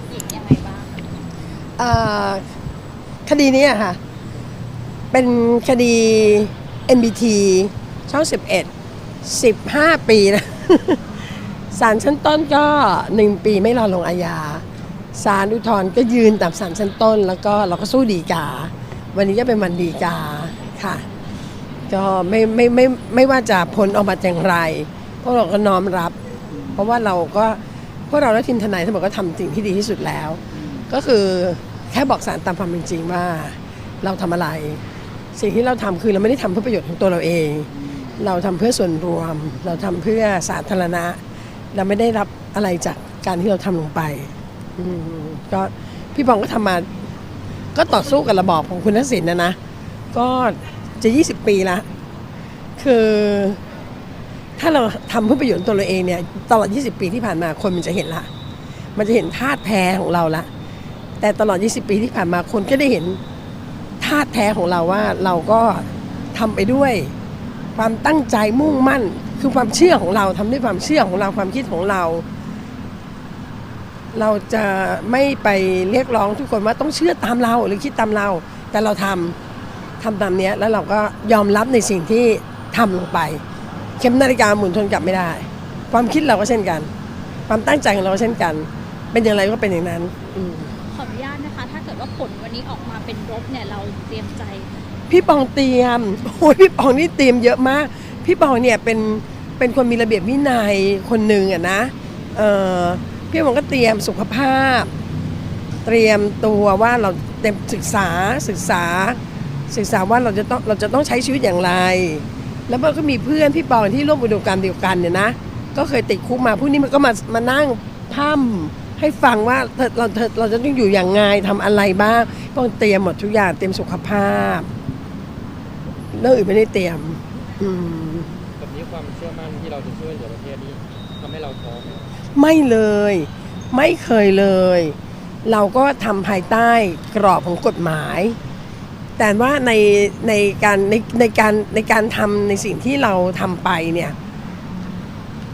ัดสินยังไงบ้างเอ่อคดีนี้อะค่ะ เป็นคดี NBT ช่อง 11 15 ปีนะ ศาลชั้นต้นก็ 1 ปีไม่รอลงอาญาศาลอุทธรณ์ก็ยืนตามศาลชั้นต้น แล้วก็เราก็สู้ดีกา วันนี้ก็เป็นวันดีกาค่ะ ก็ไม่ไม่ไม่ไม่ว่าจะผลออกมาอย่างไรพวกเราก็น้อมรับ เพราะว่าเราก็ พวกเราและทีมทนายทั้งหมดก็ทำสิ่งที่ดีที่สุดแล้ว ก็คือแค่บอกสารตามความเป็นจริงว่าเราทำอะไร สิ่งที่เราทำคือเราไม่ได้ทำเพื่อประโยชน์ของตัวเราเอง เราทำเพื่อส่วนรวม เราทำเพื่อสาธารณะ เราไม่ได้รับอะไรจากการที่เราทำลงไปก็พี่ปองก็ทำมา ก็ต่อสู้กับระบอบของคุณทักษิณนะนะ ก็จะ 20 ปีละ คือ ถ้าเราทำเพื่อประโยชน์ตัวเราเองเนี่ยตลอด 20 ปีที่ผ่านมาคนมันจะเห็นละมันจะเห็นธาตุแท้ของเราละแต่ตลอด 20 ปีที่ผ่านมาคนก็ได้เห็นธาตุแท้ของเราว่าเราก็ทำไปด้วยความตั้งใจมุ่งมั่น คือความเชื่อของเราทำด้วยความเชื่อของเราความคิดของเรา เราจะไม่ไปเรียกร้องทุกคนว่าต้องเชื่อตามเราหรือคิดตามเรา แต่เราทำทำตามเนี้ยแล้วเราก็ยอมรับในสิ่งที่ทำลงไป เข็มนาฬิกาหมุนทนกลับไม่ได้ ความคิดเราก็เช่นกัน ความตั้งใจของเราก็เช่นกัน เป็นอย่างไรก็เป็นอย่างนั้นอืมขออนุญาตนะคะ ถ้าเกิดว่าผลวันนี้ออกมาเป็นลบเนี่ยเราเตรียมใจ พี่ปองเตรียมโอ้ยพี่ปองนี่เตรียมเยอะมาก พี่ปองเนี่ยเป็นเป็นคนมีระเบียบวินัยคนหนึ่งอะนะเออพี่ปองก็เตรียมสุขภาพ เตรียมตัวว่าเราเต็มศึกษาศึกษา ศึกษาว่าเราจะต้องเราจะต้องใช้ชีวิตอย่างไร แล้วมันก็มีเพื่อนพี่ปองที่ร่วมอุดมการณ์เดียวกันเนี่ยนะ ก็เคยติดคุกมาพวกนี้มันก็มามานั่งพร่ำให้ฟังว่าเธอเราเธอเราจะต้องอยู่อย่างไงทำอะไรบ้างต้องเตรียมหมดทุกอย่างเตรียมสุขภาพเรื่องอื่นไม่ได้เตรียม อืมแบบนี้ความเชื่อมั่นที่เราจะช่วยเหลือประเทศนี้ทำให้เราท้อไหมไม่เลย ไม่เคยเลย เราก็ทำภายใต้กรอบของกฎหมาย แต่ว่าในในการในในการในการทำในสิ่งที่เราทำไปเนี่ย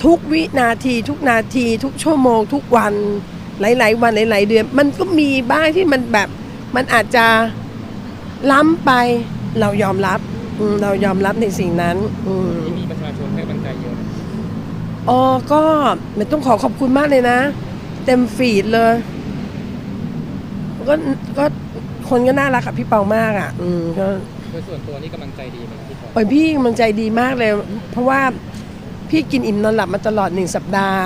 ทุกวินาที ทุกนาที ทุกชั่วโมง ทุกวันหลาย ๆ วันหลาย ๆ เดือน มันก็มีบ้างที่มันแบบมันอาจจะล้ำไปเรายอมรับอืมเรายอมรับในสิ่งนั้นอืม ที่มีประชาชนให้กำลังใจเยอะ อ๋อ ก็ไม่ต้องขอขอบคุณมากเลยนะ เต็มฟีดเลย ก็ก็ คนก็น่ารักกับพี่เปามากอะ อืมก็โดยส่วนตัวนี่กำลังใจดีไหมครับพี่ปอ โอ้ยพี่มันใจดีมากเลย เพราะว่าพี่กินอิ่มนอนหลับมาตลอดหนึ่งสัปดาห์